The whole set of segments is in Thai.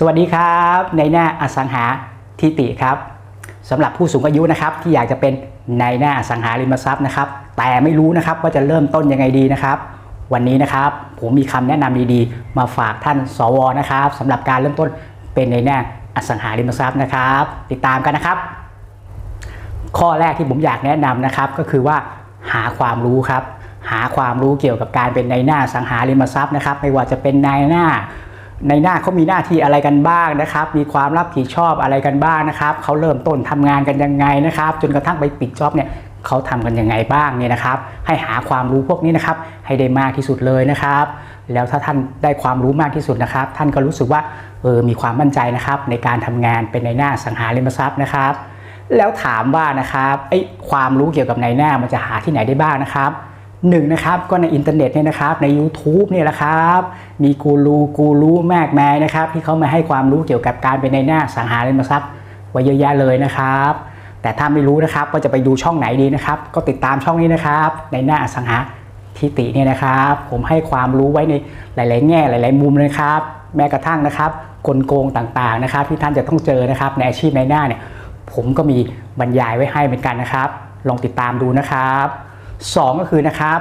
สวัสดีครับ ในหน้าอสังหาทิติครับสำหรับผู้สูงอายุนะครับที่อยากจะเป็นในหน้าอสังหาริมทรัพย์นะครับแต่ไม่รู้นะครับว่าจะเริ่มต้นยังไงดีนะครับ วันนี้นะครับผมมีคำแนะนำดีๆ มาฝากท่านสวนะครับสำหรับการเริ่มต้นเป็นในหน้าอสังหาริมทรัพย์นะครับ ติดตามกันนะครับ ข้อแรกที่ผมอยากแนะนำนะครับก็คือว่าหาความรู้ครับหาความรู้เกี่ยวกับการเป็นในหน้าสังหาริมทรัพย์นะครับ ไม่ว่าจะเป็นในหน้า ในหน้าเขามีหน้าที่อะไรกันบ้างนะครับ มีความรับผิดชอบอะไรกันบ้างนะครับเขาเริ่มต้นทำงานกันยังไงนะครับ จนกระทั่งไปปิดจ็อบเนี่ยเขาทำกันยังไงบ้างเนี่ยนะครับ ให้หาความรู้พวกนี้นะครับ ให้ได้มากที่สุดเลยนะครับ แล้วถ้าท่านได้ความรู้มากที่สุดนะครับ ท่านก็รู้สึกว่าเออมีความมั่นใจนะครับ ในการทำงานเป็นในหน้าสังหาริมทรัพย์นะครับ แล้วถามว่านะครับไอ้ความรู้เกี่ยวกับในหน้ามันจะหาที่ไหนได้บ้างนะครับ หนึ่งนะครับก็ในอินเทอร์เน็ตเนี่ยนะครับใน YouTube เนี่ยแหละครับ มีกูรูกูรู้มากมายนะครับ ที่เขามาให้ความรู้เกี่ยวกับการเป็นในหน้าสังหาริมทรัพย์ไว้เยอะแยะเลยนะครับ แต่ถ้าไม่รู้นะครับว่าจะไปดูช่องไหนดีนะครับ ก็ติดตามช่องนี้นะครับ ในหน้าสังหาทิติเนี่ยนะครับ ผมให้ความรู้ไว้ในหลาย ๆ แง่หลาย ๆ มุมเลยครับ แม้กระทั่งนะครับกลโกงต่างๆนะครับ ที่ท่านจะต้องเจอนะครับ ในอาชีพในหน้าเนี่ย ผมก็มีบรรยายไว้ให้เหมือนกันนะครับ ลองติดตามดูนะครับ สองก็คือนะครับ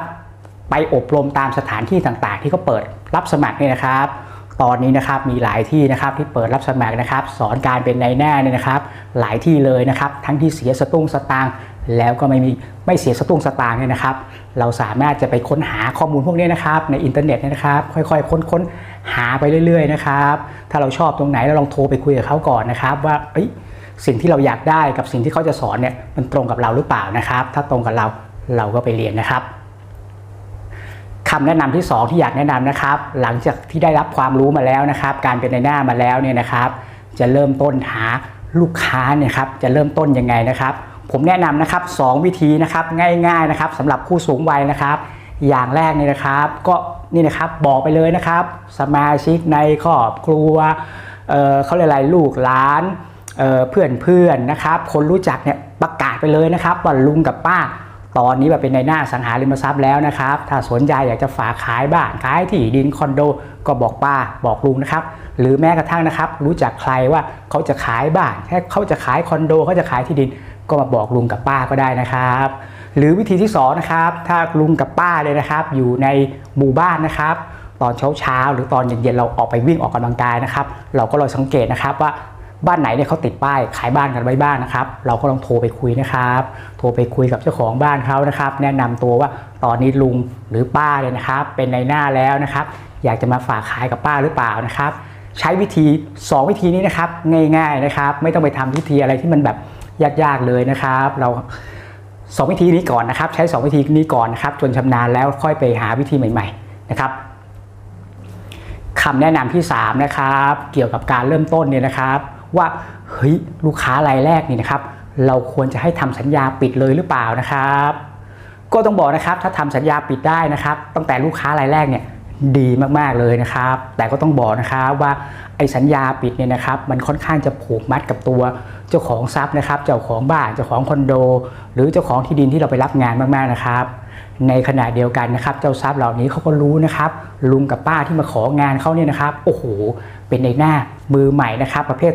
ไปอบรมตามสถานที่ต่างๆ ที่เขาเปิดรับสมัครเนี่ยนะครับ ตอนนี้นะครับมีหลายที่นะครับที่เปิดรับสมัครนะครับ สอนการเป็นในายหน้าเนี่ยนะครับ หลายที่เลยนะครับ ทั้งที่เสียสตุ้งสตางค์แล้วก็ไม่มีไม่เสียสตุ้งสตางค์เนี่ยนะครับ เราสามารถจะไปค้นหาข้อมูลพวกนี้นะครับ ในอินเทอร์เน็ตเนี่ยนะครับ ค่อยๆ ค้นๆหาไปเรื่อยๆนะครับถ้าเราชอบตรงไหนเราลองโทรไปคุยกับเขาก่อนนะครับ ว่าสิ่งที่เราอยากได้กับสิ่งที่เขาจะสอนเนี่ยมันตรงกับเราหรือเปล่านะครับ ถ้าตรงกับเรา เราก็ไปเรียนนะครับคำแนะนำที่ 2 ที่อยากแนะนำนะครับ หลังจากที่ได้รับความรู้มาแล้วนะครับ การเป็นในหน้ามาแล้วเนี่ยนะครับ จะเริ่มต้นหาลูกค้าเนี่ยครับจะเริ่มต้นยังไงนะครับ ผมแนะนำนะครับสองวิธีนะครับง่าย ๆนะครับสำหรับผู้สูงวัยนะครับ อย่างแรกเนี่ยนะครับ ก็นี่นะครับบอกไปเลยนะครับ สมาชิกในครอบครัวเเขาเรียกอะไรลูกหลานเพื่อนเพื่อนๆนะครับ คนรู้จักเนี่ยประกาศไปเลยนะครับว่าลุงกับป้า ตอนนี้แบบเป็นในหน้าสังหาริมทรัพย์แล้วนะครับ ถ้าสนใจอยากจะฝากขายบ้านขายที่ดินคอนโด ก็บอกป้าบอกลุงนะครับ หรือแม้กระทั่งนะครับ รู้จักใครว่าเขาจะขายบ้านแค่เขาจะขายคอนโดเขาจะขายที่ดิน ก็มาบอกลุงกับป้าก็ได้นะครับ หรือวิธีที่สองนะครับถ้าลุงกับป้าเลยนะครับ อยู่ในหมู่บ้านนะครับตอนเช้าเช้าๆหรือตอนเย็นๆเราออกไปวิ่งออกกำลังกายนะครับ เราก็ลองสังเกตนะครับว่า บ้านไหนเนี่ยเขาติดป้ายขายบ้านกันไว้บ้างนะครับ เราก็ลองโทรไปคุยนะครับ โทรไปคุยกับเจ้าของบ้านเขานะครับ แนะนำตัวว่าตอนนี้ลุงหรือป้าเนี่ยนะครับ เป็นในหน้าแล้วนะครับ อยากจะมาฝากขายกับป้าหรือเปล่านะครับ ใช้วิธี 2 วิธีนี้นะครับ ง่าย ๆนะครับ ไม่ต้องไปทำวิธีอะไรที่มันแบบยากๆเลยนะครับ เราสองวิธีนี้ก่อนนะครับ ใช้ 2 วิธีนี้ก่อนนะครับ จนชำนาญแล้วค่อยไปหาวิธีใหม่ ๆ นะครับคำแนะนำที่ 3 นะครับ เกี่ยวกับการเริ่มต้นเนี่ยนะครับ ว่าเฮ้ยลูกค้ารายแรกนี่นะครับ เราควรจะให้ทำสัญญาปิดเลยหรือเปล่านะครับ ก็ต้องบอกนะครับถ้าทำสัญญาปิดได้นะครับ ตั้งแต่ลูกค้ารายแรกเนี่ยดีมากๆเลยนะครับ แต่ก็ต้องบอกนะครับว่าไอ้สัญญาปิดเนี่ยนะครับ มันค่อนข้างจะผูกมัดกับตัวเจ้าของทรัพย์นะครับ เจ้าของบ้านเจ้าของคอนโด หรือเจ้าของที่ดินที่เราไปรับงานมากๆนะครับ ในขณะเดียวกันนะครับ เจ้าทรัพย์เหล่านี้เขาก็รู้นะครับ ลุงกับป้าที่มาของานเขาเนี่ยนะครับ โอ้โหเป็นในหน้ามือใหม่นะครับ ประเภท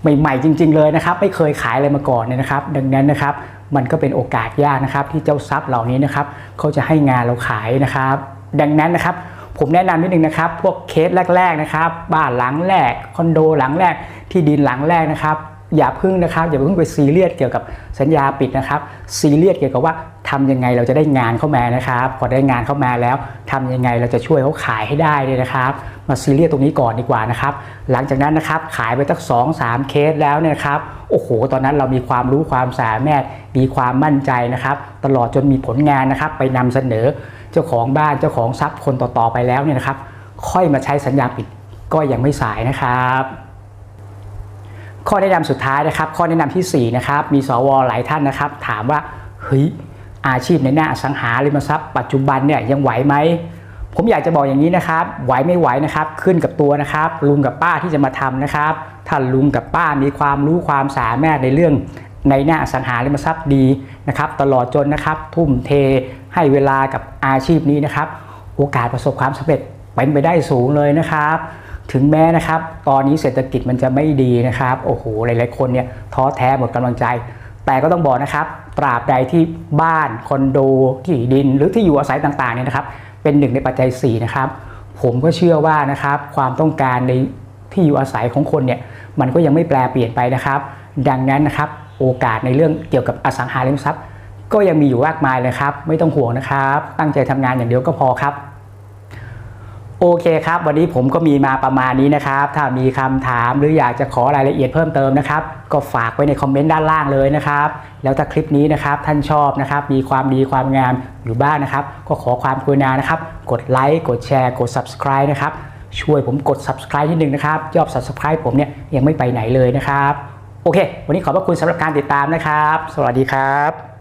ใหม่ๆจริง ๆ เลยนะครับ ไม่เคยขายอะไรมาก่อนเนี่ยนะครับ ดังนั้นนะครับ มันก็เป็นโอกาสยากนะครับ ที่เจ้าทรัพย์เหล่านี้นะครับเขาจะให้งานเราขายนะครับ ดังนั้นนะครับ ผมแนะนำนิดนึงนะครับ พวกเคสแรก ๆนะครับ บ้านหลังแรกคอนโดหลังแรก ที่ดินหลังแรกนะครับอย่าพึ่งนะครับอย่าพิ่งไปซีเรียสเกี่ยวกับสัญญาปิดนะครับซีเรียสเกี่ยวกับว่า ทำยังไงเราจะได้งานเข้ามานะครับพอได้งานเข้ามาแล้วทำยังไงเราจะช่วยเขาขายให้ได้เลยนะครับ มาซีเรียสตรงนี้ก่อนดีกว่านะครับ หลังจากนั้นนะครับขายไปตั้งสองสามเคสแล้วเนี่ยครับโอ้โห ตอนนั้นเรามีความรู้ความสามารถมีความมั่นใจนะครับ ตลอดจนมีผลงานนะครับ ไปนำเสนอเจ้าของบ้านเจ้าของทรัพย์คนต่อๆไปแล้วเนี่ยนะครับ ค่อยมาใช้สัญญาปิดก็ยังไม่สายนะครับข้อแนะนำสุดท้ายนะครับ ข้อแนะนำที่4นะครับมีสวหลายท่านนะครับ ถามว่าเฮ้ย อาชีพในหน้าอสังหาริมทรัพย์ปัจจุบันเนี่ยยังไหวไหมผมอยากจะบอกอย่างนี้นะครับ ไหวไม่ไหวนะครับ ขึ้นกับตัวนะครับ ลุงกับป้าที่จะมาทำนะครับ ถ้าลุงกับป้ามีความรู้ความสามารถในเรื่องในหน้าอสังหาริมทรัพย์ดีนะครับ ตลอดจนนะครับ ทุ่มเทให้เวลากับอาชีพนี้นะครับ โอกาสประสบความสำเร็จเป็นไปได้สูงเลยนะครับ ถึงแม้นะครับ ตอนนี้เศรษฐกิจมันจะไม่ดีนะครับ โอ้โห หลาย ๆ คนเนี่ยท้อแท้หมดกำลังใจ แต่ก็ต้องบอกนะครับตราบใดที่บ้านคอนโดที่ดินหรือที่อยู่อาศัยต่างๆเนี่ยนะครับ เป็นหนึ่งในปัจจัย4นะครับผมก็เชื่อว่านะครับความต้องการในที่อยู่อาศัยของคนเนี่ยมันก็ยังไม่แปลเปลี่ยนไปนะครับ ดังนั้นนะครับโอกาสในเรื่องเกี่ยวกับอสังหาริมทรัพย์ ก็ยังมีอยู่มากมายเลยครับ ไม่ต้องห่วงนะครับ ตั้งใจทำงานอย่างเดียวก็พอครับ โอเคครับ วันนี้ผมก็มีมาประมาณนี้นะครับ ถ้ามีคำถามหรืออยากจะขอรายละเอียดเพิ่มเติมนะครับ ก็ฝากไว้ในคอมเมนต์ด้านล่างเลยนะครับ แล้วถ้าคลิปนี้นะครับท่านชอบนะครับ มีความดีความงามอยู่บ้างนะครับ ก็ขอความกรุณานะครับ กดไลค์กดแชร์ กด subscribe นะครับ ช่วยผมกด subscribe นิดนึงนะครับยอด subscribe ผมเนี่ยยังไม่ไปไหนเลยนะครับ โอเค วันนี้ขอบพระคุณสำหรับการติดตามนะครับ สวัสดีครับ